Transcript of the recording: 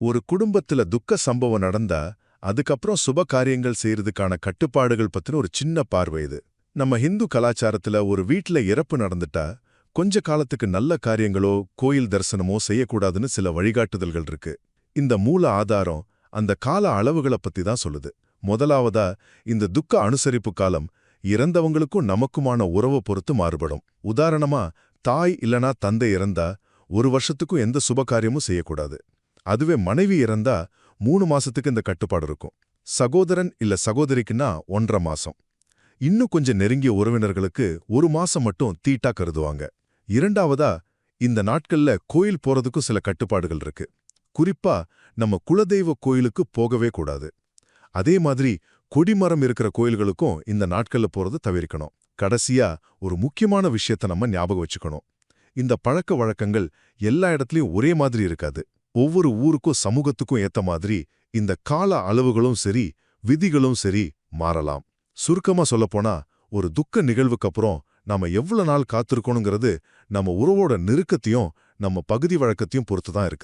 ஒரு குடும்பத்துல துக்க சம்பவம் நடந்தா அதுக்கப்புறம் சுப காரியங்கள் செய்யறதுக்கான கட்டுப்பாடுகள் பத்தின ஒரு சின்ன பார்வை இது. நம்ம ஹிந்து கலாச்சாரத்துல ஒரு வீட்ல இறப்பு நடந்துட்டா கொஞ்ச காலத்துக்கு நல்ல காரியங்களோ கோயில் தரிசனமோ செய்யக்கூடாதுன்னு சில வழிகாட்டுதல்கள் இருக்கு. இந்த மூல ஆதாரம் அந்த கால அளவுகளை பத்தி தான் சொல்லுது. முதலாவதா இந்த துக்க அனுசரிப்பு காலம் இறந்தவங்களுக்கும் நமக்குமான உறவை பொறுத்து மாறுபடும். உதாரணமா தாய் இல்லனா தந்தை இறந்தா ஒரு வருஷத்துக்கும் எந்த சுபகாரியமும் செய்யக்கூடாது. அதுவே மனைவி இறந்தா மூணு மாசத்துக்கு இந்த கட்டுப்பாடு இருக்கும். சகோதரன் இல்ல சகோதரிக்குன்னா ஒன்றரை மாசம். இன்னும் கொஞ்சம் நெருங்கிய உறவினர்களுக்கு ஒரு மாசம் மட்டும் தீட்டா கருதுவாங்க. இரண்டாவதா இந்த நாட்கள்ல கோயில் போறதுக்கும் சில கட்டுப்பாடுகள் இருக்கு. குறிப்பா நம்ம குலதெய்வ கோயிலுக்கு போகவே கூடாது. அதே மாதிரி கொடிமரம் இருக்கிற கோயில்களுக்கும் இந்த நாட்கள்ல போறது தவிர்க்கணும். கடைசியா ஒரு முக்கியமான விஷயத்த நம்ம ஞாபகம் வச்சுக்கணும். இந்த பழக்க வழக்கங்கள் எல்லா இடத்துலயும் ஒரே மாதிரி இருக்காது. ஒவ்வொரு ஊருக்கும் சமூகத்துக்கும் ஏத்த மாதிரி இந்த கால அளவுகளும் சரி விதிகளும் சரி மாறலாம். சுருக்கமா சொல்லப்போனா ஒரு துக்க நிகழ்வுக்கு அப்புறம் நாம எவ்வளவு நாள் காத்திருக்கணுங்கிறது நம்ம உறவோட நெருக்கத்தையும் நம்ம பகுதி வழக்கத்தையும் பொறுத்து தான் இருக்கு.